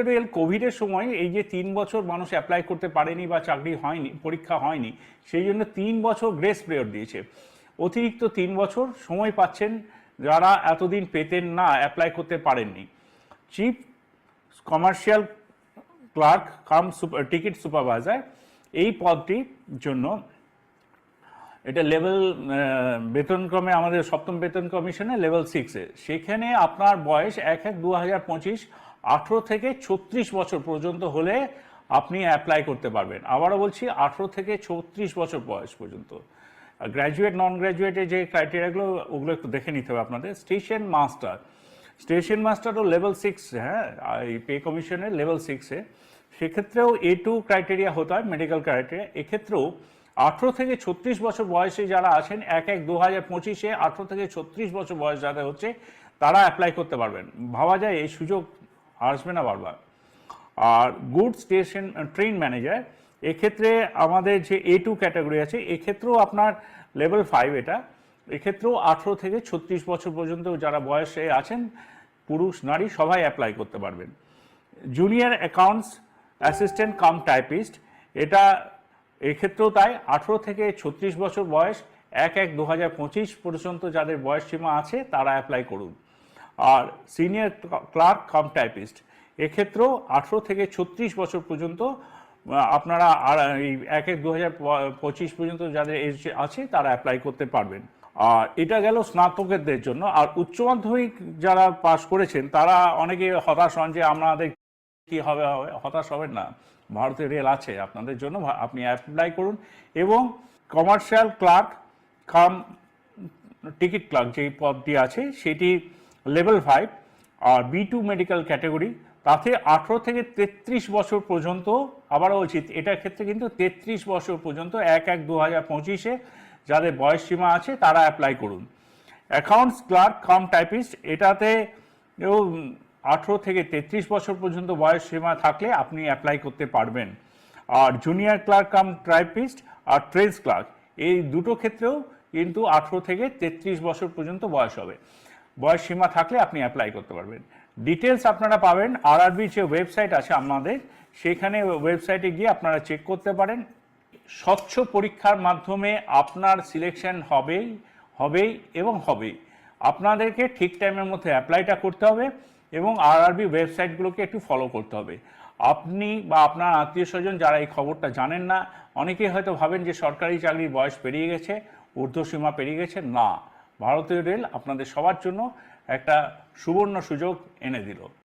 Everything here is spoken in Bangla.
রেল কোভিডের সময় এই যে তিন বছর মানুষ অ্যাপ্লাই করতে পারেনি বা চাকরি হয়নি, পরীক্ষা হয়নি, সেই জন্য তিন বছর গ্রেস পিরিয়ড দিয়েছে। অতিরিক্ত তিন বছর সময় পাচ্ছেন যারা এতদিন পেতেন না অ্যাপ্লাই করতে পারেননি। Chief commercial clerk cum ticket supervisor এই পদটির জন্য এটা লেভেল বেতনক্রমে আমাদের সপ্তম বেতন কমিশনে লেভেল সিক্সে সেখানে আপনার বয়স এক এক দু হাজার পঁচিশ, আঠেরো থেকে ছত্রিশ বছর পর্যন্ত হলে আপনি অ্যাপ্লাই করতে পারবেন। আবারও বলছি, আঠেরো থেকে ছত্রিশ বছর বয়স পর্যন্ত। গ্র্যাজুয়েট নন গ্র্যাজুয়েটের যে ক্রাইটেরিয়াগুলো ওগুলো একটু দেখে নিতে হবে আপনাদের। স্টেশন মাস্টার স্টেশন মাস্টারও লেভেল সিক্স হ্যাঁ এই পে কমিশনের লেভেল সিক্সে সেক্ষেত্রেও এ টু ক্রাইটেরিয়া হতে হয় মেডিকেল ক্রাইটেরিয়া এক্ষেত্রেও আঠেরো থেকে ছত্রিশ বছর বয়সে যারা আছেন, এক এক দু হাজার পঁচিশে আঠেরো থেকে ছত্রিশ বছর বয়স যাদের হচ্ছে, তারা অ্যাপ্লাই করতে পারবেন। ভাবা যায় এই সুযোগ আসবে না বারবার। আর গুড স্টেশন ট্রেন ম্যানেজার এক্ষেত্রে আমাদের যে এ টু ক্যাটাগরি আছে, এক্ষেত্রেও আপনার লেভেল ফাইভ এটা, এক্ষেত্রেও আঠেরো থেকে ছত্রিশ বছর পর্যন্ত যারা বয়সে আছেন, পুরুষ, নারী, সবাই অ্যাপ্লাই করতে পারবেন। Junior accounts assistant cum typist এটা এক্ষেত্রেও তাই আঠেরো থেকে ছত্রিশ বছর বয়স, এক এক দু পর্যন্ত যাদের বয়স সীমা আছে তারা অ্যাপ্লাই করুন। আর সিনিয়র ক্লার্ক কাম টাইপিস্ট এক্ষেত্রেও আঠেরো থেকে ছত্রিশ বছর পর্যন্ত আপনারা আর এই এক এক দু পর্যন্ত যাদের এজ আছে তারা অ্যাপ্লাই করতে পারবেন। আর এটা গেল স্নাতকদের জন্য। আর উচ্চ মাধ্যমিক যারা পাশ করেছেন, তারা অনেকে হতাশ হন যে আমাদের কি হবে হতাশ হবেন না। ভারতীয় রেল আছে, আপনাদের জন্য আপনি অ্যাপ্লাই করুন এবং commercial clerk cum ticket clerk যেই পদটি আছে, সেটি লেভেল ফাইভ আর বি টু মেডিকেল ক্যাটাগরি তাতে আঠেরো থেকে তেত্রিশ বছর পর্যন্ত আবারও উচিত এটার ক্ষেত্রে কিন্তু তেত্রিশ বছর পর্যন্ত এক এক দু হাজার পঁচিশে যাদের বয়স সীমা আছে, তারা অ্যাপ্লাই করুন। অ্যাকাউন্টস ক্লার্ক কাম টাইপিস্ট এটাতে আঠেরো থেকে তেত্রিশ বছর পর্যন্ত বয়স সীমা থাকলে আপনি অ্যাপ্লাই করতে পারবেন। আর জুনিয়র ক্লার্ক কাম ট্রাইপিস্ট আর ট্রেডস ক্লার্ক এই দুটো ক্ষেত্রেও কিন্তু আঠেরো থেকে তেত্রিশ বছর পর্যন্ত বয়স হবে। বয়স সীমা থাকলে আপনি অ্যাপ্লাই করতে পারবেন। ডিটেলস আপনারা পাবেন আর আরআরবির যে ওয়েবসাইট আছে আমাদের, সেখানে ওয়েবসাইটে গিয়ে আপনারা চেক করতে পারেন। স্বচ্ছ পরীক্ষার মাধ্যমে আপনার সিলেকশন হবেই হবেই এবং হবেই। আপনাদেরকে ঠিক টাইমের মধ্যে অ্যাপ্লাইটা করতে হবে। এবং আরআরবি ওয়েবসাইটগুলোকে একটু ফলো করতে হবে। আপনি বা আপনার আত্মীয় স্বজন যারা এই খবরটা জানেন না, অনেকেই হয়তো ভাবেন যে সরকারি চাকরির বয়স পেরিয়ে গেছে, ঊর্ধ্বসীমা পেরিয়ে গেছে। না, ভারতীয় রেল আপনাদের সবার জন্য একটা সুবর্ণ সুযোগ এনে দিল।